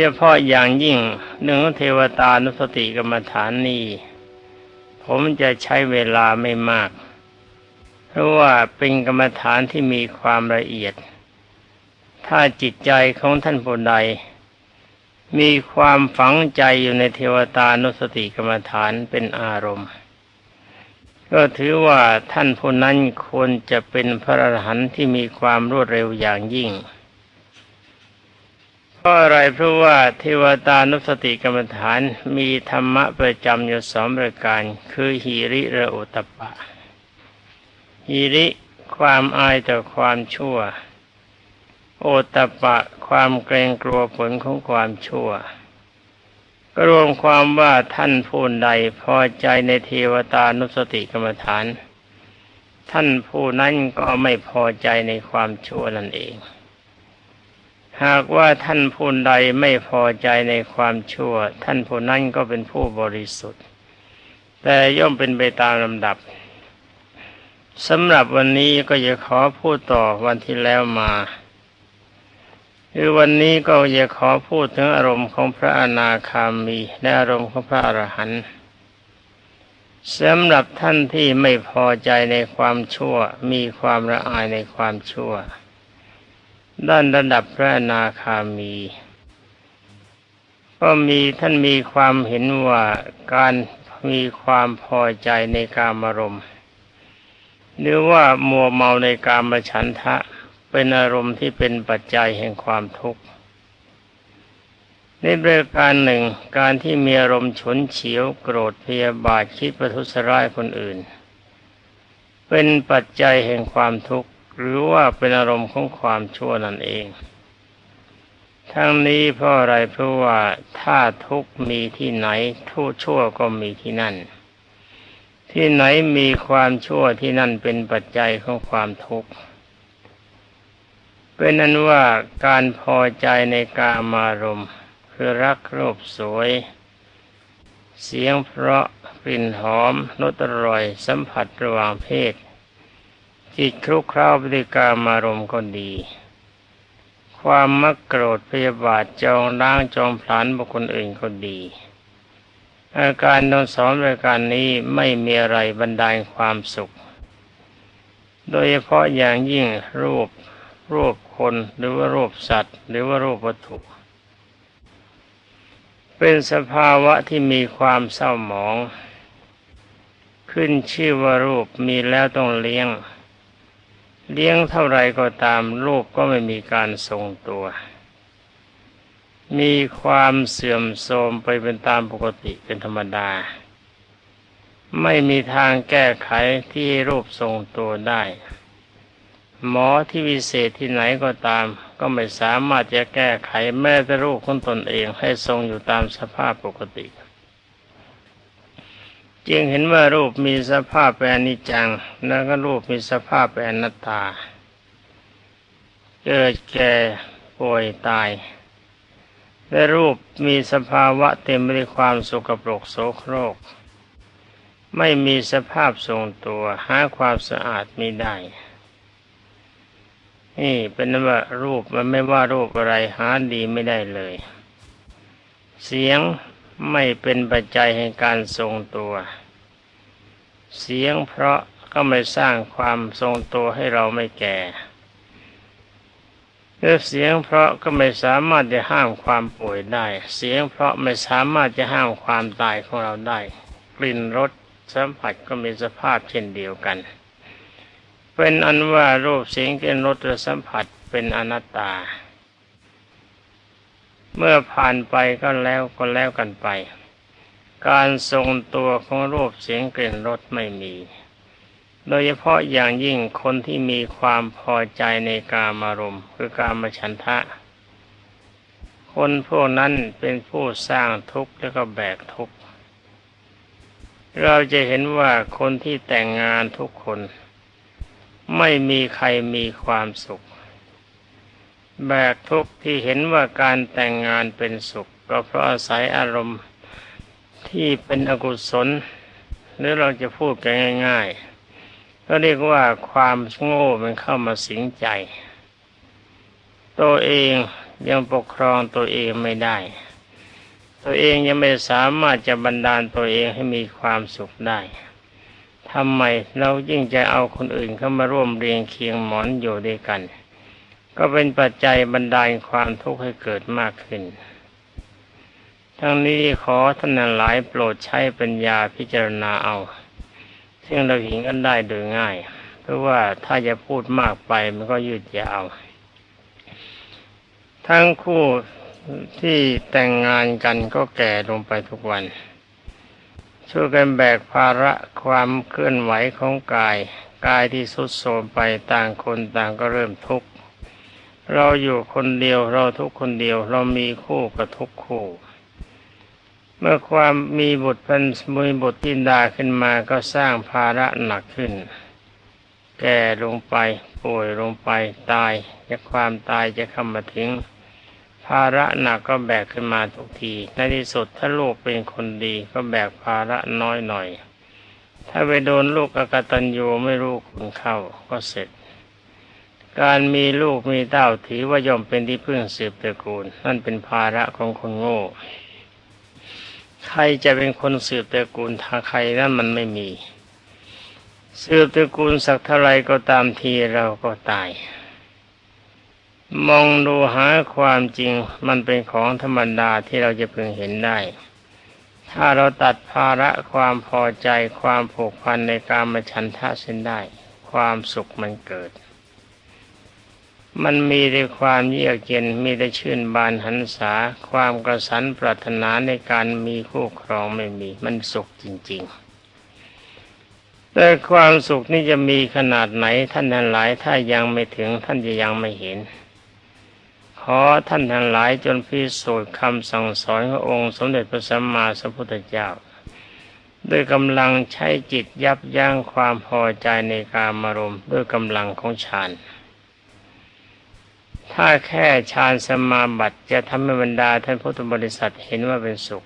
เฉพาะอย่างยิ่งเรื่องเทวตานุสติกรรมฐานนี้ผมจะใช้เวลาไม่มาก เพราะว่าเป็นกรรมฐานที่มีความละเอียด ถ้าจิตใจของท่านผู้ใด มีความฝังใจอยู่ในเทวตานุสติกรรมฐานเป็นอารมณ์ ก็ถือว่าท่านผู้นั้นควรจะเป็นพระอรหันต์ที่มีความรวดเร็วอย่างยิ่ง พราะอะไรเพราะว่าเทวตานุสติกรรมฐานมีธรรมะประจำอยู่สองประการ คือหิริและโอตปะหิริความอายต่อความชั่ว โอตปะความเกรงกลัวผลของความชั่วก็รวมความว่าท่านผู้ใดพอใจในเทวตานุสติกรรมฐาน ท่านผู้นั้นก็ไม่พอใจในความชั่วนั่นเอง หากว่าท่านผู้ใดไม่พอใจในความชั่ว ท่านผู้นั้นก็เป็นผู้บริสุทธิ์ แต่ย่อมเป็นไปตามลำดับสำหรับวันนี้ก็จะขอพูดต่อวันที่แล้วมาคือวันนี้ก็จะขอพูดถึงอารมณ์ของพระอนาคามีและอารมณ์ของพระอรหันต์สำหรับท่านที่ไม่พอใจในความชั่ว มีความละอายในความชั่ว ด้านระดับพระนาคามี ก็มีท่านมีความเห็นว่าการมีความพอใจในกามารมณ์หรือว่ามัวเมาในกามฉันทะเป็นอารมณ์ที่เป็นปัจจัยแห่งความทุกข์ในประการหนึ่ง การที่มีอารมณ์ฉุนเฉียวโกรธพยาบาทคิดประทุษร้ายคนอื่น เป็นปัจจัยแห่งความทุกข์ หรือว่าเป็นอารมณ์ของความชั่วนั่นเอง ทั้งนี้เพราะอะไรเพราะว่าถ้าทุกมีที่ไหนทุกชั่วก็มีที่นั่น ที่ไหนมีความชั่วที่นั่นเป็นปัจจัยของความทุกข์เป็นนั้นว่าการพอใจในกามารมณ์คือรักรูปสวย เสียงเพราะกลิ่นหอมรสอร่อยสัมผัสระหว่างเพศ จิตคลุกคล้าวปฏิกามารมก็ดี ความมักโกรธพยาบาทจองล้างจองผลานบุคคลอื่นก็ดี อาการทั้งสองรายการนี้ไม่มีอะไรบรรดาความสุข โดยเฉพาะอย่างยิ่งรูปรูปคนหรือว่ารูปสัตว์ หรือว่ารูปวัตถุ เป็นสภาวะที่มีความเศร้าหมอง ขึ้นชื่อว่ารูปมีแล้วต้องเลี้ยง เลี้ยงเท่าไรก็ตามรูปก็ไม่มีการทรงตัว มีความเสื่อมโทรมไปเป็นตามปกติเป็นธรรมดา ไม่มีทางแก้ไขที่รูปทรงตัวได้ หมอที่วิเศษที่ไหนก็ตาม ก็ไม่สามารถจะแก้ไขแม้แต่รูปของตนเองให้ทรงอยู่ตามสภาพปกติ จึงเห็นว่ารูปมีสภาพเป็นอนิจจัง แล้วก็รูปมีสภาพเป็นอนัตตา เกิดแก่ป่วยตาย และรูปมีสภาวะเต็มไปด้วยความสกปรกโสโครก ไม่มีสภาพทรงตัวหาความสะอาดไม่ได้นี่เป็นว่ารูปมันไม่ว่ารูปอะไรหาดีไม่ได้เลย เสียง ไม่เป็นปัจจัยแห่งการทรงตัว เสียงเพราะก็ไม่สร้างความทรงตัวให้เราไม่แก่เสียงเพราะก็ไม่สามารถจะห้ามความป่วยได้ เสียงเพราะไม่สามารถจะห้ามความตายของเราได้ กลิ่นรสสัมผัสก็มีสภาพเช่นเดียวกัน เป็นอันว่ารูปเสียงกลิ่นรสและสัมผัสเป็นอนัตตา เมื่อผ่านไปก็แล้วก็แล้วกันไป การทรงตัวของรูปเสียงกลิ่นรสไม่มี โดยเฉพาะอย่างยิ่งคนที่มีความพอใจในกามารมณ์คือกามฉันทะ คนพวกนั้นเป็นผู้สร้างทุกข์แล้วก็แบกทุกข์ เราจะเห็นว่าคนที่แต่งงานทุกคน ไม่มีใครมีความสุข แบกทุกข์ที่เห็นว่าการแต่งงานเป็นสุข ก็เพราะอาศัยอารมณ์ที่เป็นอกุศล หรือเราจะพูดกันง่าย ๆ ก็เรียกว่าความโง่มันเข้ามาสิงใจ ตัวเองยังปกครองตัวเองไม่ได้ ตัวเองยังไม่สามารถจะบันดาลตัวเองให้มีความสุขได้ทำไมเรายิ่งจะเอาคนอื่นเข้ามาร่วมเรียงเคียงหมอนอยู่ด้วยกัน ก็เป็นปัจจัยบันดาลความทุกข์ให้เกิดมากขึ้น ทั้งนี้ขอท่านหลายโปรดใช้ปัญญาพิจารณาเอา ซึ่งเราเห็นกันได้โดยง่าย เพราะว่าถ้าจะพูดมากไปมันก็ยืดยาว ทั้งคู่ที่แต่งงานกันก็แก่ลงไปทุกวัน ช่วยกันแบกภาระความเคลื่อนไหวของกาย กายที่สุดโทรมไปต่างคนต่างก็เริ่มทุกข์ เราอยู่คนเดียวเราทุกคนเดียว เรามีคู่ก็ทุกคู่ เมื่อความมีบุตรเป็นมีบุตรทินดาขึ้นมาก็สร้างภาระหนักขึ้น แก่ลงไปป่วยลงไปตายจะความตายจะเข้ามาถึง ภาระหนักก็แบกขึ้นมาทุกที ในที่สุดถ้าลูกเป็นคนดีก็แบกภาระน้อยหน่อย ถ้าไปโดนลูกอกตัญญูไม่รู้คุณเข้าก็เสร็จ การมีลูกมีเต้าถือว่าย่อมเป็นที่พึ่งสืบตระกูล นั่นเป็นภาระของคนโง่ ใครจะเป็นคนสืบตระกูลทางใครนั่นมันไม่มี สืบตระกูลสักเท่าไรก็ตามทีเราก็ตาย มองดูหาความจริงมันเป็นของธรรมดาที่เราจะพึงเห็นได้ ถ้าเราตัดภาระความพอใจความผูกพันในการมาฉันทะเส้นได้ ความสุขมันเกิด มันมีแต่ความเยือกเย็นมีแต่ชื่นบานหันษา ความกระสันปรารถนาในการมีคู่ครองไม่มี มันสุขจริง ๆ แต่ความสุขนี่จะมีขนาดไหนท่านทั้งหลาย ถ้ายังไม่ถึงท่านจะยังไม่เห็น ขอท่านทั้งหลายจนพิสูจน์คำสั่งสอนขององค์สมเด็จพระสัมมาสัมพุทธเจ้าด้วยกำลังใช้จิตยับยั้งความพอใจในการมารมด้วยกำลังของฌาน ถ้าแค่ฌานสมาบัติจะทำให้บรรดาท่านพุทธบริษัทเห็นว่าเป็นสุข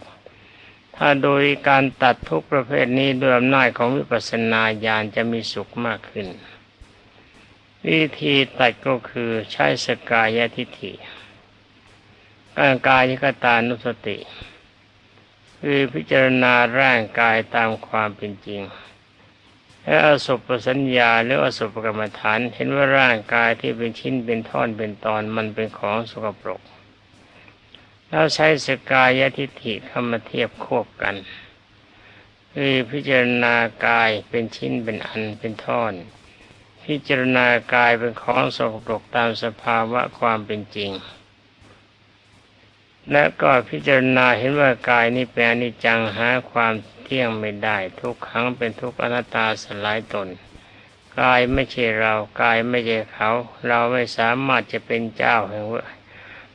ถ้าโดยการตัดทุกประเภทนี้ด้วยอำนาจของวิปัสสนาญาณจะมีสุขมากขึ้น วิธีตัดก็คือใช้สกายทิฏฐิการกายกตานุสติ คือพิจารณาร่างกายตามความเป็นจริง และอสุปสัญญาหรืออสุปกรรมฐาน เห็นว่าร่างกายที่เป็นชิ้นเป็นท่อนเป็นตอนมันเป็นของสกปรก แล้วใช้สกายทิฏฐิเข้ามาเทียบควบกันคือพิจารณากายเป็นชิ้นเป็นอันเป็นท่อน พิจารณากายเป็นของสกปรกตามสภาวะความเป็นจริง และก็พิจารณาเห็นว่ากายนี้เป็นอนิจจังหาความเที่ยงไม่ได้ ทุกครั้งเป็นทุกอนัตตาสลายตน กายไม่ใช่เรากายไม่ใช่เขา เราไม่สามารถจะเป็นเจ้าแห่งว่า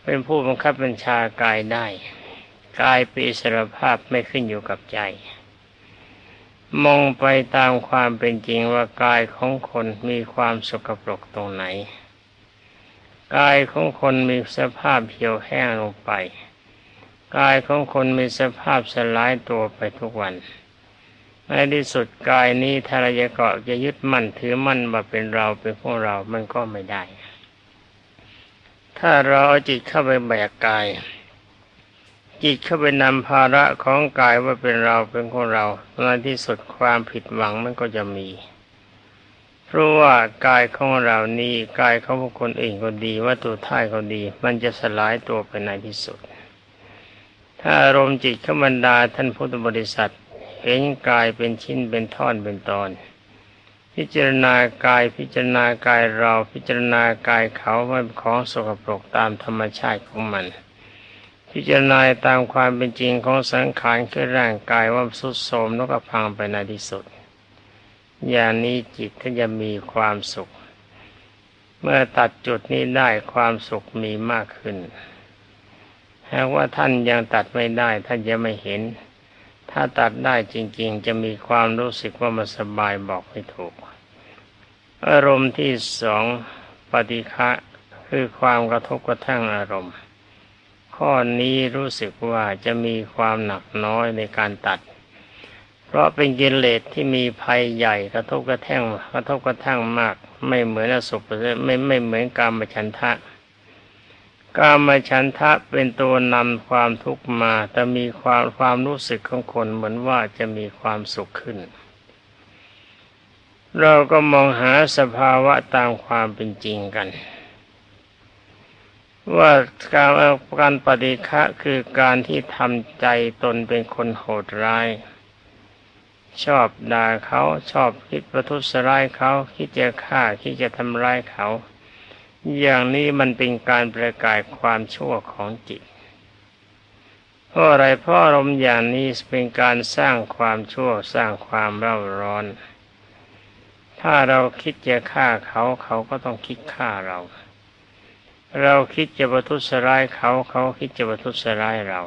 เป็นผู้บังคับบัญชากายได้กายเป็นอิสรภาพไม่ขึ้นอยู่กับใจ มองไปตามความเป็นจริงว่ากายของคนมีความสกปรกตรงไหนกายของคนมีสภาพเหี่ยวแห้งลงไป กายของคนมีสภาพสลายตัวไปทุกวัน ในที่สุดกายนี้ถ้าเราจะเกาะจะยึดมั่นถือมั่นว่าเป็นเราเป็นพวกเรามันก็ไม่ได้ ถ้าเราเอาจิตเข้าไปแบกกาย จิตเข้าไปนำภาระของกายว่าเป็นเราเป็นของเราในที่สุดความผิดหวังมันก็จะมี เพราะว่ากายของเรานี้กายของคคลอื่นก็ดีวัตถุท่ายก็ดี มันจะสลายตัวไปในที่สุด ถ้าอารมณ์จิตขบันดาท่านพุทธบริษัท เห็นกายเป็นชิ้นเป็นท่อนเป็นตอน พิจารณากายพิจารณากายเราพิจารณากายเขาว่าเป็นของสกปรกตามธรรมชาติของมัน พิจารณาตามความเป็นจริงของสังขารคือร่างกายว่าสุดโทรมแล้วก็พังไปในที่สุด อย่างนี้จิตท่านจะมีความสุข เมื่อตัดจุดนี้ได้ความสุขมีมากขึ้น หากว่าท่านยังตัดไม่ได้ท่านจะไม่เห็น ถ้าตัดได้จริง ๆ จะมีความรู้สึกว่ามันสบายบอกไม่ถูก อารมณ์ที่สองปฏิฆะคือความกระทบกระทั่งอารมณ์ ข้อนี้รู้สึกว่าจะมีความหนักน้อยในการตัด เพราะเป็นกิเลสที่มีภัยใหญ่กระทบกระแทงกระทบกระทั่งมาก ไม่เหมือนอสุภะไม่ไม่เหมือนกามฉันทะ กามฉันทะเป็นตัวนำความทุกข์มา แต่มีความความรู้สึกของคนเหมือนว่าจะมีความสุขขึ้น เราก็มองหาสภาวะตามความเป็นจริงกัน ว่าการการปฏิฆะคือการที่ทำใจตนเป็นคนโหดร้าย ชอบด่าเขาชอบคิดประทุษร้ายเขาคิดจะฆ่าคิดจะทำร้ายเขา อย่างนี้มันเป็นการประกาศความชั่วของจิต เพราะอะไรเพราะอารมณ์อย่างนี้เป็นการสร้างความชั่วสร้างความเร่าร้อน ถ้าเราคิดจะฆ่าเขาเขาก็ต้องคิดฆ่าเรา เราคิดจะประทุษร้ายเขาเขาคิดจะประทุษร้ายเรา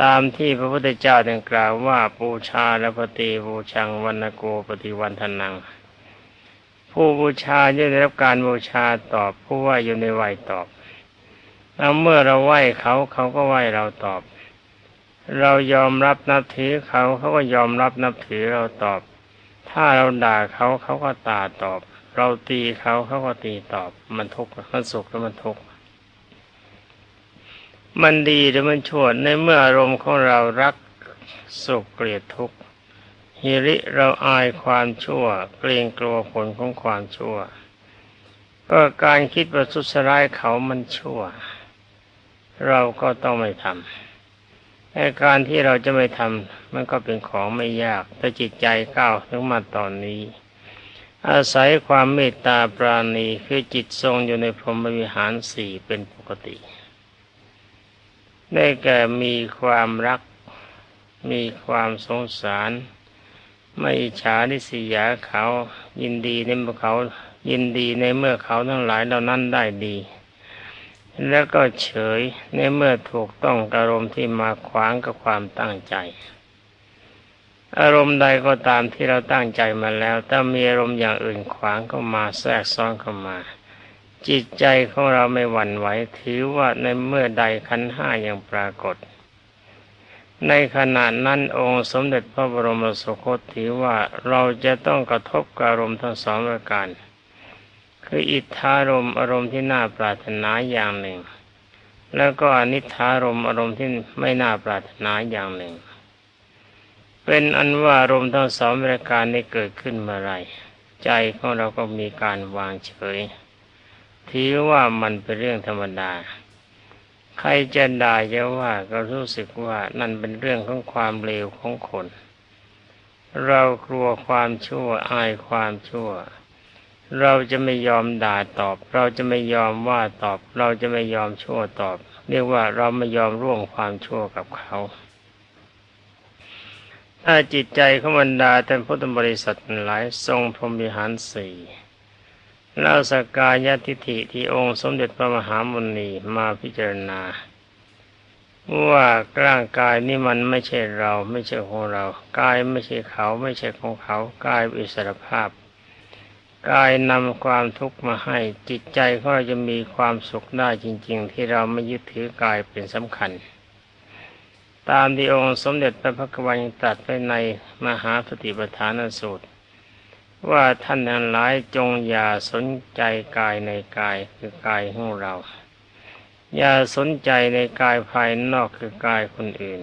ตามที่พระพุทธเจ้าได้กล่าวว่าปูชาและปฏิบูชังวันโกปฏิวันทนัง ผู้บูชาจะได้รับการบูชาตอบ ผู้ไหวอยู่ในไหวตอบแล้วเมื่อเราไหวเขาเขาก็ไหวเราตอบ เรายอมรับนับถือเขาเขาก็ยอมรับนับถือเราตอบ ถ้าเราด่าเขาเขาก็ตาตอบ เราตีเขาเขาก็ตีตอบ มันทุกข์มันสุขหรือมันทุกข์มันดีหรือมันชั่วในเมื่ออารมณ์ของเรารักสุขเกลียดทุกข์ ฮิริเราอายความชั่ว เกรงกลัวผลของความชั่ว ก็การคิดประทุษร้ายเขามันชั่ว เราก็ต้องไม่ทำแต่การที่เราจะไม่ทำมันก็เป็นของไม่ยากแต่จิตใจก้าวถึงมาตอนนี้ อาศัยความเมตตาปราณีคือจิตทรงอยู่ในพรหมวิหารสี่เป็นปกติ ได้แก่มีความรัก มีความสงสาร ไม่ฉาดิสยาเขายินดีในเมื่อเขายินดีในเมื่อเขาทั้งหลายเหล่านั้นได้ดี แล้วก็เฉยในเมื่อถูกต้องอารมณ์ที่มาขวางกับความตั้งใจ อารมณ์ใดก็ตามที่เราตั้งใจมาแล้ว ถ้ามีอารมณ์อย่างอื่นขวางเข้ามาแทรกซ้อนเข้ามา จิตใจของเราไม่หวั่นไหวถือว่าในเมื่อใดขันห้ายังปรากฏ ในขณะนั้นองค์สมเด็จพระบรมสุคตถือว่าเราจะต้องกระทบกับอารมณ์ทั้งสองประการ คืออิทธารมอารมณ์ที่น่าปรารถนาอย่างหนึ่ง แล้วก็อนิธารมอารมณ์ที่ไม่น่าปรารถนาอย่างหนึ่ง เป็นอันว่าอารมณ์ทั้งสองประการนี้เกิดขึ้นเมื่อไรใจของเราก็มีการวางเฉยถือว่ามันเป็นเรื่องธรรมดา ใครจะด่าจะว่าก็รู้สึกว่านั่นเป็นเรื่องของความเลวของคน เรากลัวความชั่วอายความชั่ว เราจะไม่ยอมด่าตอบ เราจะไม่ยอมว่าตอบ เราจะไม่ยอมชั่วตอบ เรียกว่าเราไม่ยอมร่วมความชั่วกับเขา ถ้าจิตใจของบรรดาแต่พุทธบริษัทหลายทรงพรหมิหารสี่ เล่าสกายทิฐิที่องค์สมเด็จพระมหามุนีมาพิจารณา ว่าร่างกายนี่มันไม่ใช่เราไม่ใช่ของเรา กายไม่ใช่เขาไม่ใช่ของเขา กายอิสรภาพ กายนำความทุกข์มาให้จิตใจก็จะมีความสุขได้จริง ๆ ที่เราไม่ยึดถือกายเป็นสำคัญ ตามที่องค์สมเด็จพระพักวันตรัสไว้ในมหาสติปัฏฐานสูตร ว่าท่านทั้งหลายจงอย่าสนใจกายในกายคือกายของเรา อย่าสนใจในกายภายนอกคือกายคนอื่น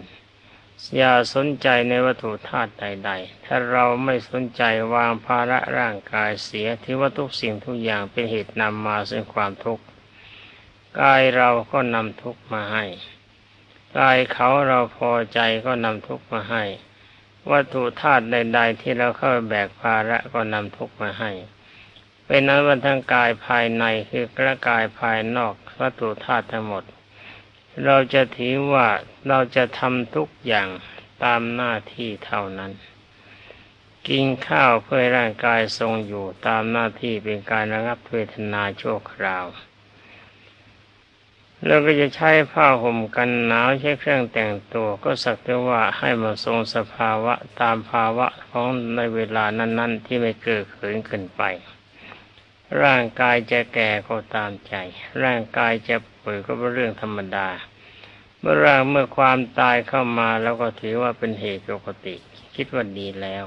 อย่าสนใจในวัตถุธาตุใด ๆ ถ้าเราไม่สนใจวางภาระร่างกายเสียที่ว่าทุกสิ่งทุกอย่างเป็นเหตุนำมาซึ่งความทุกข์กายเราก็นำทุกข์มาให้กายเขาเราพอใจก็นำทุกข์มาให้ วัตถุธาตุใด ๆ ที่เราเข้าแบกภาระก็นำทุกมาให้เป็นนั้นวันทั้งกายภายในคือกระกายภายนอกวัตถุธาตุทั้งหมด เราจะถือว่าเราจะทำทุกอย่างตามหน้าที่เท่านั้น กินข้าวเพื่อร่างกายทรงอยู่ตามหน้าที่เป็นการระงับเวทนาชั่วคราว แล้วก็จะใช้ผ้าห่มกันหนาวใช้เครื่องแต่งตัวก็สักแต่ว่าให้มาทรงสภาวะตามภาวะของในเวลานั้น ๆ ที่ไม่เกิดเขินขึ้นไป ร่างกายจะแก่ก็ตามใจ ร่างกายจะป่วยก็เป็นเรื่องธรรมดา เมื่อร่างเมื่อความตายเข้ามาแล้วก็ถือว่าเป็นเหตุปกติ คิดว่าดีแล้ว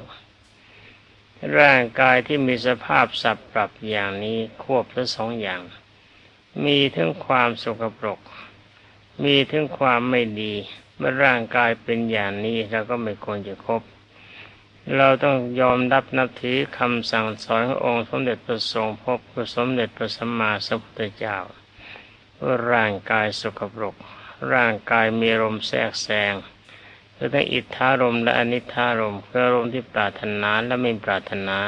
ร่างกายที่มีสภาพสับปรับอย่างนี้ควบทั้งสองอย่าง มีทั้งความสกปรก มีทั้งความไม่ดีเมื่อร่างกายเป็นอย่างนี้เราก็ไม่ควรจะคบ เราต้องยอมรับนับถือคำสั่งสอนขององค์สมเด็จพระทรงพบคือสมเด็จพระสัมมาสัมพุทธเจ้าว่าร่างกายสกปรก ร่างกายมีลมแทรกแซงคือทั้งอิทธารมและอนิธารมคืออารมณ์ที่ปรารถนาและไม่ปรารถนา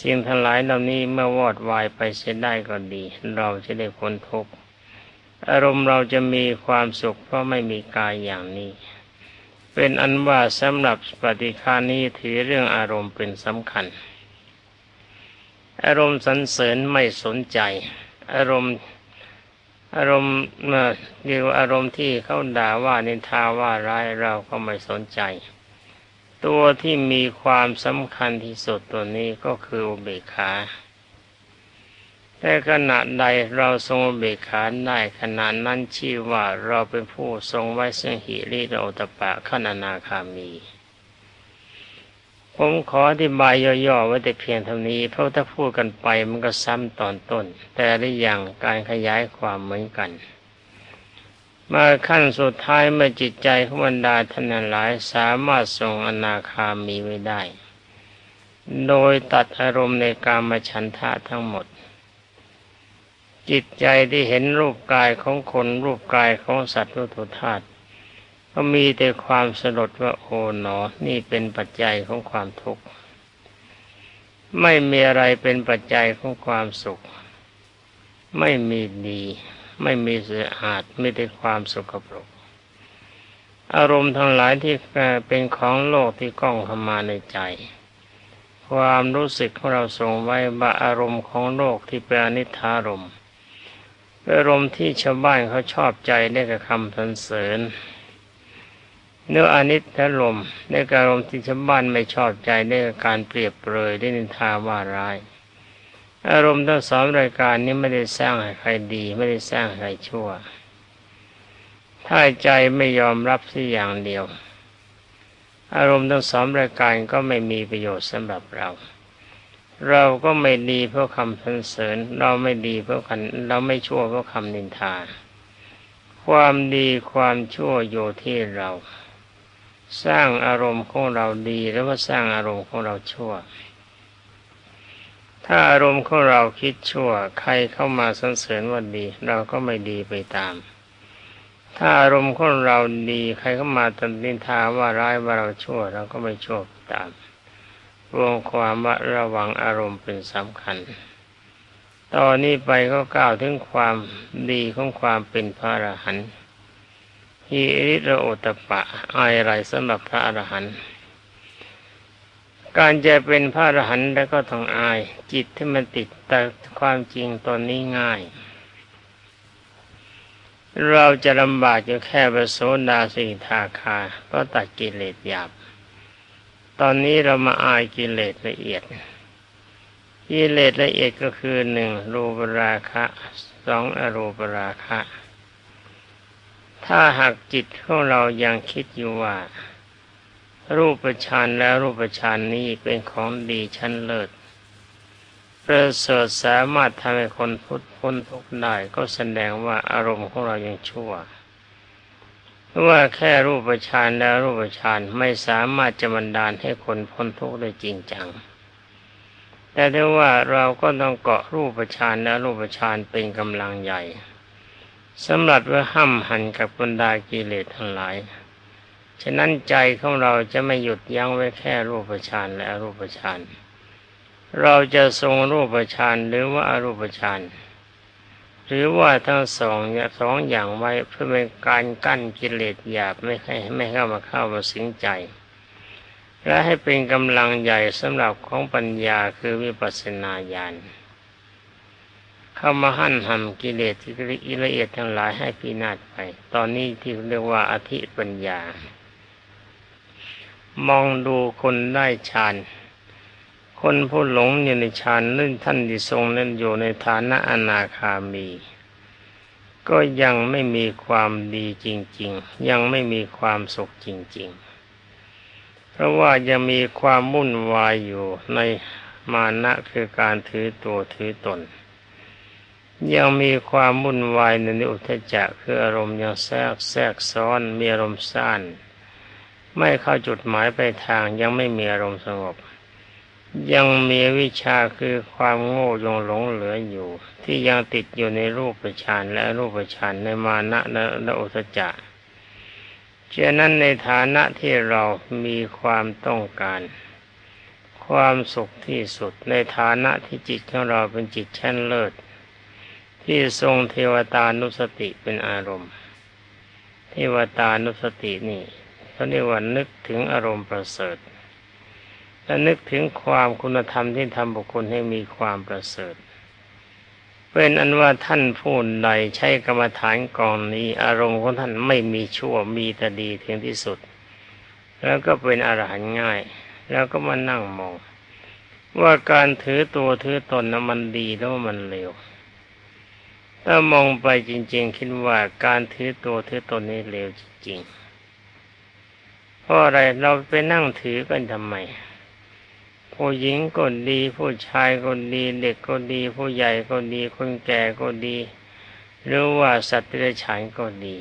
สิ่งทั้งหลายเหล่านี้เมื่อวอดวายไปเสียได้ก็ดี เราจะได้พ้นทุกข์อารมณ์เราจะมีความสุขเพราะไม่มีกายอย่างนี้ เป็นอันว่าสำหรับปฏิคานี้ถือเรื่องอารมณ์เป็นสำคัญ อารมณ์สรรเสริญไม่สนใจ อารมณ์อารมณ์เรียกว่าอารมณ์ที่เขาด่าว่านินทาว่าร้ายเราก็ไม่สนใจ ตัวที่มีความสำคัญที่สุดตัวนี้ก็คืออุเบกขาแต่ขณะใดเราทรงอุเบกขาได้ขณะนั้นชื่อว่าเราเป็นผู้ทรงไว้ซึ่งหิริโอตปะขณนาคามี ผมขออธิบายย่อๆไว้แต่เพียงเท่านี้ เพราะถ้าพูดกันไปมันก็ซ้ำตอนต้น แต่ละอย่างการขยายความเหมือนกัน มาขั้นสุดท้ายเมื่อจิตใจของบรรดาท่านหลายสามารถทรงอนาคามีไว้ได้ โดยตัดอารมณ์ในการมฉันทะทั้งหมด จิตใจที่เห็นรูปกายของคนรูปกายของสัตว์วัตถุธาตุก็มีแต่ความสลดว่าโอ๋หนอ นี่เป็นปัจจัยของความทุกข์ ไม่มีอะไรเป็นปัจจัยของความสุข ไม่มีดี ไม่มีเสียอาดไม่ได้ความสุขปรก อารมณ์ทั้งหลายที่เป็นของโลกที่ก้องเข้ามาในใจ ความรู้สึกของเราทรงไว้ว่าอารมณ์ของโลกที่เป็นอนิธารมอารมณ์ที่ชาวบ้านเขาชอบใจได้กับคำสรรเสริญเนื้ออนิจจลมในการลมที่ชาวบ้านไม่ชอบใจในการเปรียบเปรยได้นินทาว่าร้าย อารมณ์ทั้งสองรายการนี้ไม่ได้สร้างให้ใครดี ไม่ได้สร้างให้ใครชั่ว ถ้าใจไม่ยอมรับสักอย่างเดียว อารมณ์ทั้งสองรายการก็ไม่มีประโยชน์สำหรับเรา เราก็ไม่ดีเพราะคำสรรเสริญ เราไม่ดีเพราะคันเราไม่ชั่วเพราะคำนินทา ความดีความชั่วอยู่ที่เรา สร้างอารมณ์ของเราดีหรือว่าสร้างอารมณ์ของเราชั่ว ถ้าอารมณ์ของเราคิดชั่ว ใครเข้ามาสรรเสริญว่าดี เราก็ไม่ดีไปตาม ถ้าอารมณ์ของเราดีใครเข้ามาตันดินทาว่าร้ายว่าเราชั่ว เราก็ไม่ชั่วตามรวมความว่าระวังอารมณ์เป็นสำคัญ ตอนนี้ไปก็กล่าวถึงความดีของความเป็นพระอรหันต์ฮิริโอตปะอายอะไรสำหรับพระอรหันต์ การจะเป็นพระอรหันต์แล้วก็ต้องอาย จิตที่มันติดแต่ความจริงตอนนี้ง่าย เราจะลำบากอยู่แค่ประโสดาสิทาคา ก็ตัดกิเลสหยาบ ตอนนี้เรามาอายกิเลสละเอียด กิเลสละเอียดก็คือหนึ่งรูปราคะสองอรูปราคะ ถ้าหากจิตของเรายังคิดอยู่ว่า รูปฌานและรูปฌานนี้เป็นของดีชั้นเลิศประเสริฐสามารถทำให้คนพุทธพ้นทุกข์ได้ก็แสดงว่าอารมณ์ของเรายังชั่วว่าแค่รูปฌานและรูปฌานไม่สามารถจะบันดาลให้คนพ้นทุกข์ได้จริงจัง แต่ถ้าว่าเราก็ต้องเกาะรูปฌานและรูปฌานเป็นกำลังใหญ่สำหรับว่าห้ำหันกับบรรดากิเลสทั้งหลาย ฉะนั้นใจของเราจะไม่หยุดยั้งไว้แค่รูปฌานและอรูปฌานเราจะทรงรูปฌานหรือว่าอรูปฌานหรือว่าทั้งสองสองอย่างไว้เพื่อเป็นการกั้นกิเลสหยาบไม่ให้ไม่เข้ามาเข้ามาสิงใจ และให้เป็นกำลังใหญ่สำหรับของปัญญาคือวิปัสสนาญาณเข้ามาหั่นหั่นกิเลสที่ละเอียดทั้งหลายให้พินาศไป ตอนนี้ที่เรียกว่าอธิปัญญา มองดูคนได้ฌานคนผู้หลงอยู่ในฌานนั่นท่านที่ทรงนั่นอยู่ในฐานะอนาคามี ก็ยังไม่มีความดีจริง ๆ ยังไม่มีความสุขจริง ๆ เพราะว่ายังมีความมุ่นวายอยู่ในมานะคือการถือตัวถือตน ยังมีความวุ่นวายในอุทจักคืออารมณ์ยังแทรกแทรกซ้อนมีอารมณ์สั้น ไม่เข้าจุดหมายไปทางยังไม่มีอารมณ์สงบ ยังมีวิชาคือความโง่ยงหลงเหลืออยู่ ที่ยังติดอยู่ในรูปฌานและรูปฌานในมานะและอุทจักฉะนั้นในฐานะที่เรามีความต้องการ ความสุขที่สุดในฐานะที่จิตของเราเป็นจิตชั้นเลิศ ที่ทรงเทวตานุสติเป็นอารมณ์ เทวตานุสตินี่ เขาเรียกว่านึกถึงอารมณ์ประเสริฐ และนึกถึงความคุณธรรมที่ทำบุคคลให้มีความประเสริฐ เป็นอันว่าท่านผู้ใดใช้กรรมฐานกองนี้ อารมณ์ของท่านไม่มีชั่วมีแต่ดีถึงที่สุด แล้วก็เป็นอรหันต์ง่าย แล้วก็มานั่งมอง ว่าการถือตัวถือตนนะมันดีแล้วมันเลวถ้ามองไปจริง ๆ คิดว่าการถือตัวถือตนนี้เลวจริงๆ เพราะอะไรเราไปนั่งถือกันทำไมผู้หญิงก็ดี ผู้ชายก็ดี เด็กก็ดี ผู้ใหญ่ก็ดี คนแก่ก็ดี หรือว่าสัตว์เดรัจฉานก็ดี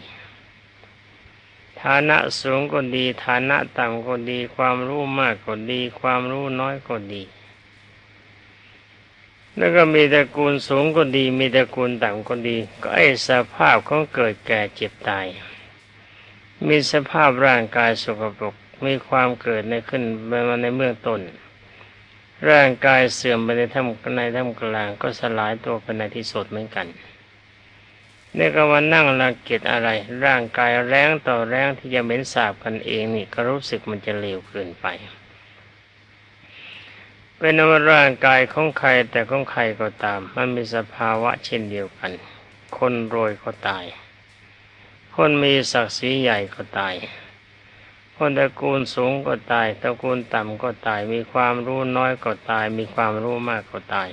ฐานะสูงก็ดี ฐานะต่ำก็ดี ความรู้มากก็ดี ความรู้น้อยก็ดี แล้วก็มีตระกูลสูงก็ดี มีตระกูลต่ำก็ดี ก็ไอ้สภาพของเกิดแก่เจ็บตาย มีสภาพร่างกายสกปรกมีความเกิดในขึ้นมาในเบื้องต้น ร่างกายเสื่อมไปในท่ามในท่ามกลางก็สลายตัวไปในที่สุดเหมือนกันนี่ก็มานั่งรังเกียจอะไร ร่างกายแรงต่อแรงที่จะเหม็นสาบกันเองนี่ก็รู้สึกมันจะเลวเกินไป เป็นว่าร่างกายของใครแต่ของใครก็ตาม มันมีสภาวะเช่นเดียวกัน คนรวยก็ตาย คนมีศักดิ์ศรีใหญ่ก็ตาย คนตระกูลสูงก็ตาย ตระกูลต่ำก็ตาย มีความรู้น้อยก็ตาย มีความรู้มากก็ตาย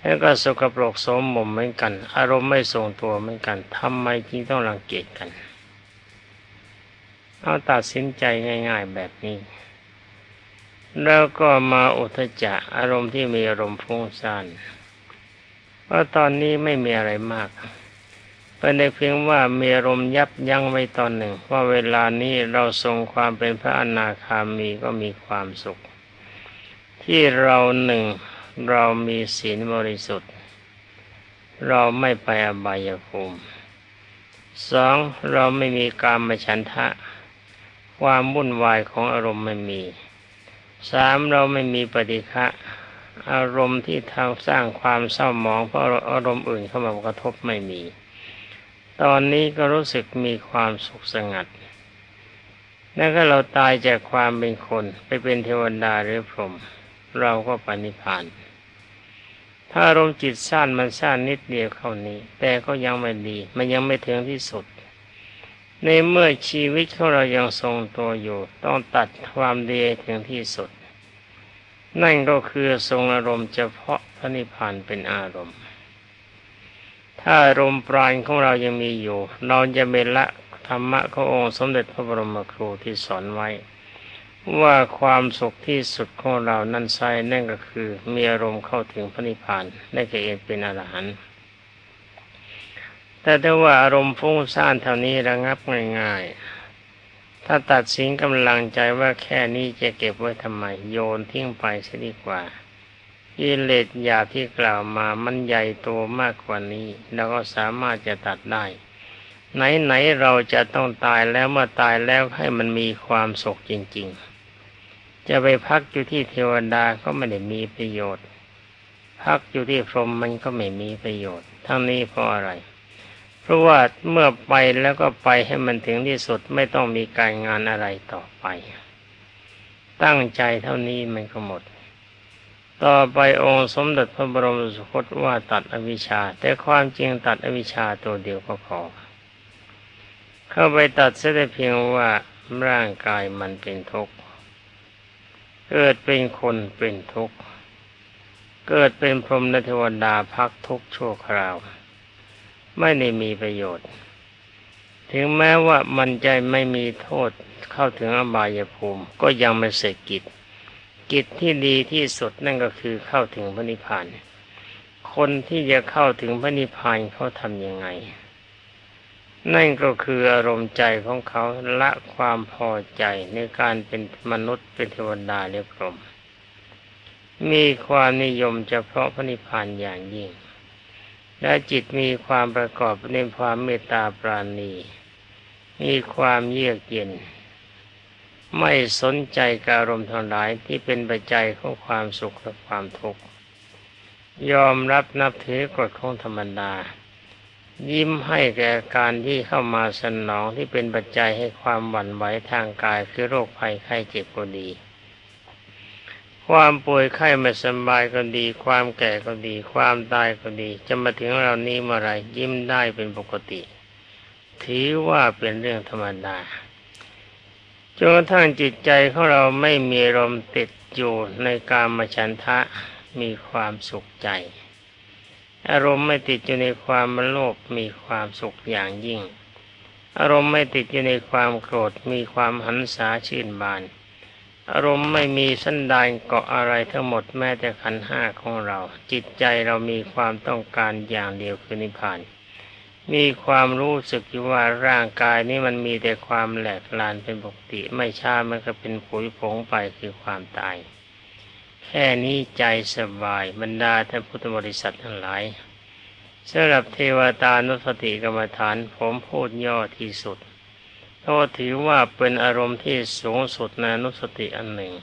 แล้วก็สกปรกสมมุมเหมือนกัน อารมณ์ไม่ทรงตัวเหมือนกันทำไมจึงต้องรังเกียจกัน เอาตัดสินใจง่าย ๆแบบนี้ แล้วก็มาอุทจะอารมณ์ที่มีอารมณ์ฟุ้งซ่านว่าตอนนี้ไม่มีอะไรมาก เป็นในเพียงว่ามีอารมณ์ยับยั้งไว้ตอนหนึ่ง ว่าเวลานี้เราทรงความเป็นพระอนาคามีก็มีความสุข ที่เราหนึ่งเรามีศีลบริสุทธิ์ เราไม่ไปอบายภูมิสองเราไม่มีการมฉันทะ ความวุ่นวายของอารมณ์ไม่มีสามเราไม่มีปฏิฆะอารมณ์ที่ทางสร้างความเศร้าหมองเพราะอารมณ์อื่นเข้ามากระทบไม่มี ตอนนี้ก็รู้สึกมีความสุขสงัด นั่นก็เราตายจากความเป็นคนไปเป็นเทวดาหรือพรหม เราก็ปณิพาน ถ้าอารมณ์จิตสั้นมันสั้นนิดเดียวเข้านี้ แต่ก็ยังไม่ดี มันยังไม่ถึงที่สุด ในเมื่อชีวิตของเรายังทรงตัวอยู่ ต้องตัดความดีถึงที่สุด นั่นก็คือทรงอารมณ์เฉพาะพระนิพพานเป็นอารมณ์ ถ้าอารมณ์ปราณของเรายังมีอยู่ เราจะเมละธรรมะขององค์สมเด็จพระบรมครูที่สอนไว้ ว่าความสุขที่สุดของเรานั่นใช่นั่นก็คือมีอารมณ์เข้าถึงพระนิพพานได้แก่เองเป็นอรหันต์แต่ถ้าว่าอารมณ์ฟุ้งซ่านเท่านี้ระงับง่ายๆ ถ้าตัดสินกำลังใจว่าแค่นี้จะเก็บไว้ทำไมโยนทิ้งไปซะดีกว่า อิเลสยาที่กล่าวมามันใหญ่โตมากกว่านี้เราก็สามารถจะตัดได้ ไหนๆเราจะต้องตายแล้วเมื่อตายแล้วให้มันมีความสุขจริง ๆ จะไปพักอยู่ที่เทวดาก็ไม่ได้มีประโยชน์ พักอยู่ที่พรหมมันก็ไม่มีประโยชน์ ทั้งนี้เพราะอะไร เพราะว่าเมื่อไปแล้วก็ไปให้มันถึงที่สุดไม่ต้องมีการงานอะไรต่อไป ตั้งใจเท่านี้มันก็หมด ต่อไปองค์สมเด็จพระบรมสุคตว่าตัดอวิชชา แต่ความจริงตัดอวิชชาตัวเดียวก็พอ เข้าไปตัดเสียแต่เพียงว่าร่างกายมันเป็นทุกข์ เกิดเป็นคนเป็นทุกข์ เกิดเป็นพรหมนเทวดาพักทุกข์ชั่วคราว ไม่ได้มีประโยชน์ ถึงแม้ว่ามันใจไม่มีโทษเข้าถึงอบายภูมิก็ยังไม่เสร็จกิจ กิจที่ดีที่สุดนั่นก็คือเข้าถึงพระนิพพาน คนที่จะเข้าถึงพระนิพพานเขาทำยังไง นั่นก็คืออารมณ์ใจของเขาละความพอใจในการเป็นมนุษย์เป็นเทวดาเรียบรมมีความนิยมเฉพาะพระนิพพานอย่างยิ่ง และจิตมีความประกอบในความเมตตาปราณี มีความเยือกเย็น ไม่สนใจกับอารมณ์ทั้งหลายที่เป็นปัจจัยของความสุขและความทุกข์ยอมรับนับถือกฎของธรรมดา ยิ้มให้แก่การที่เข้ามาสนองที่เป็นปัจจัยให้ความหวั่นไหวทางกายคือโรคภัยไข้เจ็บก็ดี ความป่วยไข้ไม่สบายก็ดี ความแก่ก็ดี ความตายก็ดี จะมาถึงเรานี้เมื่อไรยิ้มได้เป็นปกติ ถือว่าเป็นเรื่องธรรมดา จนกระทั่งจิตใจของเราไม่มีลมณ์ติดอยู่ในการมฉันทะมีความสุขใจ อารมณ์ไม่ติดอยู่ในความโลภมีความสุขอย่างยิ่ง อารมณ์ไม่ติดอยู่ในความโกรธมีความหันษาชื่นบาน อารมณ์ไม่มีสันดานเกาะอะไรทั้งหมดแม้แต่ขันห้าของเรา จิตใจเรามีความต้องการอย่างเดียวคือนิพพาน มีความรู้สึกอยู่ว่าร่างกายนี้มันมีแต่ความแหลกลานเป็นปกติ ไม่ช้ามันก็เป็นผุยผงไปคือความตาย แค่นี้ใจสบายบรรดาท่านพุทธบริษัททั้งหลายสำหรับเทวตานุสติกรรมฐานผมพูดย่อที่สุดเพราะถือว่าเป็นอารมณ์ที่สูงสุดในนุสติอันหนึ่ง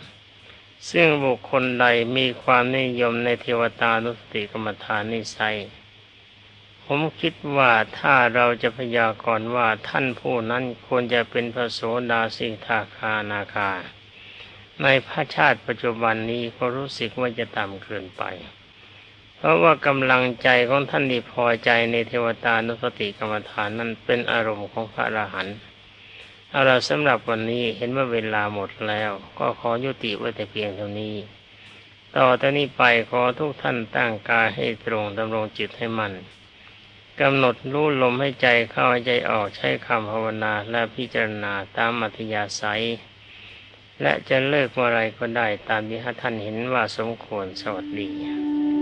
ซึ่งบุคคลใดมีความนิยมในเทวตานุสติกรรมฐานนิสัย ผมคิดว่าถ้าเราจะพยากรณ์ว่าท่านผู้นั้นควรจะเป็นพระโสดาสิทาคานาคา ในพระชาติปัจจุบันนี้ก็รู้สึกว่าจะต่ำเกินไป เพราะว่ากำลังใจของท่านที่พอใจในเทวตานุสติกรรมฐานนั้นเป็นอารมณ์ของพระอรหันต์เอาละสำหรับวันนี้เห็นว่าเวลาหมดแล้ว ก็ขอยุติไว้แต่เพียงเท่านี้ ต่อจากนี้ไปขอทุกท่านตั้งกายให้ตรงดำรงจิตให้มัน กำหนดรู้ลมให้ใจเข้าใจออกใช้คำภาวนาและพิจารณาตามอัธยาศัย และจะเลิกเมื่อไรก็ได้ตามที่ท่านเห็นว่าสมควรสวัสดี